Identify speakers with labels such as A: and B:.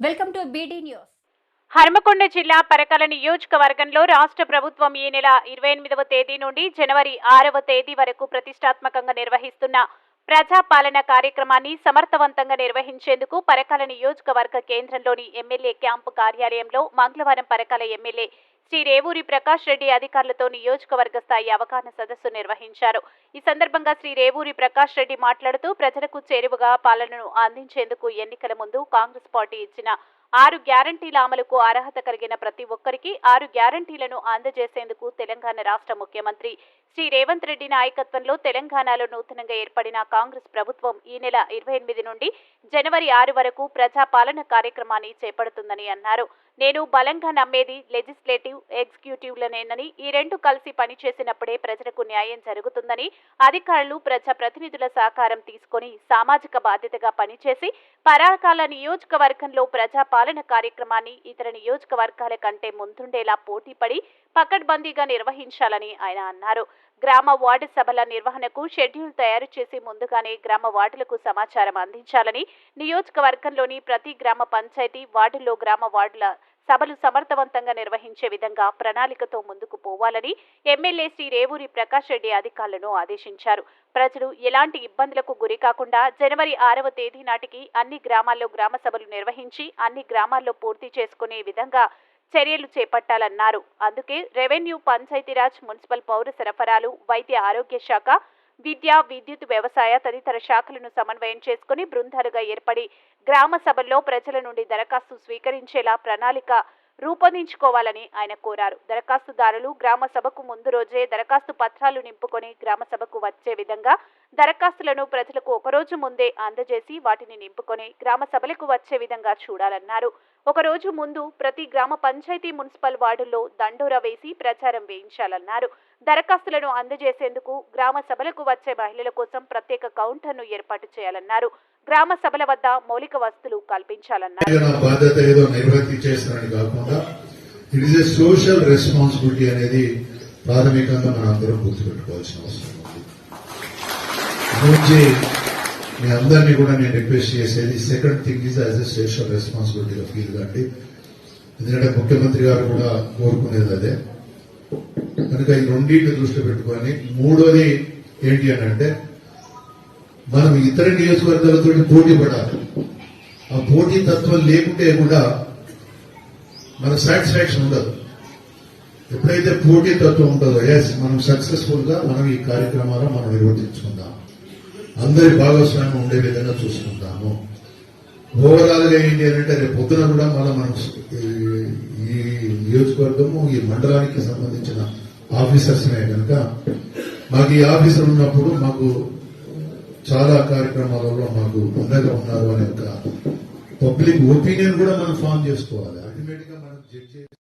A: Welcome to BD news.
B: Hanamkonda జిల్లా పరకల నియోజకవర్గంలో రాష్ట్ర ప్రభుత్వం ఈ నెల ఇరవై ఎనిమిదవ తేదీ నుండి జనవరి ఆరవ తేదీ వరకు ప్రతిష్టాత్మకంగా నిర్వహిస్తున్న ప్రజాపాలన కార్యక్రమాన్ని సమర్థవంతంగా నిర్వహించేందుకు పరకాల నియోజకవర్గ కేంద్రంలోని ఎమ్మెల్యే క్యాంపు కార్యాలయంలో మంగళవారం పరకాల ఎమ్మెల్యే శ్రీ రేవూరి ప్రకాష్ రెడ్డి అధికారులతో నియోజకవర్గ స్థాయి అవగాహన సదస్సు నిర్వహించారు. ఈ సందర్భంగా శ్రీ రేవూరి ప్రకాష్ రెడ్డి మాట్లాడుతూ ప్రజలకు చేరువగా పాలనను అందించేందుకు ఎన్నికల ముందు కాంగ్రెస్ పార్టీ ఇచ్చిన ఆరు గ్యారంటీల అమలుకు అర్హత కలిగిన ప్రతి ఒక్కరికి ఆరు గ్యారంటీలను అందజేసేందుకు తెలంగాణ రాష్ట్ర ముఖ్యమంత్రి శ్రీ రేవంత్ రెడ్డి నాయకత్వంలో తెలంగాణలో నూతనంగా ఏర్పడిన కాంగ్రెస్ ప్రభుత్వం ఈ నెల ఇరవై ఎనిమిది నుండి జనవరి ఆరు వరకు ప్రజాపాలన కార్యక్రమాన్ని చేపడుతుందని అన్నారు. నేను బలంగా నమ్మేది లెజిస్లేటివ్ ఎగ్జిక్యూటివ్లనేనని ఈ రెండు కలిసి పనిచేసినప్పుడే ప్రజలకు న్యాయం జరుగుతుందని అధికారులు ప్రజా ప్రతినిధుల సహకారం తీసుకొని సామాజిక బాధ్యతగా పనిచేసి పరాకాల నియోజకవర్గంలో ప్రజాపాలన కార్యక్రమాన్ని ఇతర నియోజకవర్గాల కంటే ముందుండేలా పోటీపడి పకడ్బందీగా నిర్వహించాలని ఆయన అన్నారు. గ్రామ వార్డు సభల నిర్వహణకు షెడ్యూల్ తయారు చేసి ముందుగానే గ్రామ వార్డులకు సమాచారం అందించాలని నియోజకవర్గంలోని ప్రతి గ్రామ పంచాయతీ వార్డుల్లో గ్రామ వార్డుల సభలు సమర్థవంతంగా నిర్వహించే విధంగా ప్రణాళికతో ముందుకు పోవాలని ఎమ్మెల్యే శ్రీ రేవూరి ప్రకాష్ రెడ్డి అధికారులను ఆదేశించారు. ప్రజలు ఎలాంటి ఇబ్బందులకు గురి కాకుండా జనవరి ఆరవ తేదీ నాటికి అన్ని గ్రామాల్లో గ్రామ సభలు నిర్వహించి అన్ని గ్రామాల్లో పూర్తి చేసుకునే విధంగా చర్యలు చేపట్టాలన్నారు. అందుకే రెవెన్యూ పంచాయతీరాజ్ మున్సిపల్ పౌర సరఫరాలు వైద్య ఆరోగ్య శాఖ విద్య విద్యుత్ వ్యవసాయ తదితర శాఖలను సమన్వయం చేసుకుని బృందాలుగా ఏర్పడి గ్రామ సభల్లో ప్రజల నుండి దరఖాస్తు స్వీకరించేలా ప్రణాళిక రూపొందించుకోవాలని ఆయన కోరారు. దరఖాస్తుదారులు గ్రామ సభకు ముందు రోజే దరఖాస్తు పత్రాలు నింపుకొని గ్రామ సభకు వచ్చే విధంగా దరఖాస్తులను ప్రజలకు ఒకరోజు ముందే అందజేసి వాటిని నింపుకొని గ్రామ సభలకు వచ్చే విధంగా చూడాలన్నారు. ఒకరోజు ముందు ప్రతి గ్రామ పంచాయతీ మున్సిపల్ వార్డుల్లో దండోరా వేసి ప్రచారం వేయించాలన్నారు. దరఖాస్తులను అందజేసేందుకు గ్రామ సభలకు వచ్చే మహిళల కోసం ప్రత్యేక కౌంటర్ను ఏర్పాటు చేయాలన్నారు. గ్రామ సభల వద్ద మౌలిక వసతులు కల్పించాలన్నారు.
C: బాధ్యత ఏదో కాకుండా ఇట్ ఇస్ సోషల్ రెస్పాన్సిబిలిటీ అనేది ప్రాథమికంగా మనం అందరం గుర్తుపెట్టుకోవాల్సిన అవసరం ఉంది. నుంచి మీ అందరినీ కూడా నేను రిక్వెస్ట్ చేసేది second thing is as a social రెస్పాన్సిబిలిటీగా feel కండి ఎందుకంటే ముఖ్యమంత్రి గారు కూడా కోరుకునేది అదే. కనుక ఈ రెండింటిని దృష్టిలో పెట్టుకొని మూడోది ఏంటి అని అంటే మనం ఇతర నియోజకవర్గాలతో పోటీ పడాలి. ఆ పోటీ తత్వం లేకుంటే కూడా మన సాటిస్ఫాక్షన్ ఉండదు. ఎప్పుడైతే పోటీ తత్వం ఉంటుందో ఎస్ మనం సక్సెస్ఫుల్గా మనం ఈ కార్యక్రమాలు మనం నిర్వర్తించుకుందాం. అందరి భాగస్వామ్యం ఉండే విధంగా చూసుకుంటాము. ఓవరాల్గా ఏంటి అని అంటే రేపు పొద్దున కూడా మళ్ళీ మనం ఈ- నియోజకవర్గము ఈ మండలానికి సంబంధించిన ఆఫీసర్స్ కనుక మాకు ఈ ఆఫీసర్ ఉన్నప్పుడు మాకు చాలా కార్యక్రమాలలో మాకు అండగా ఉన్నారు అనే ఒక పబ్లిక్ ఒపీనియన్ కూడా మనం ఫామ్ చేసుకోవాలి. అల్టిమేట్గా మన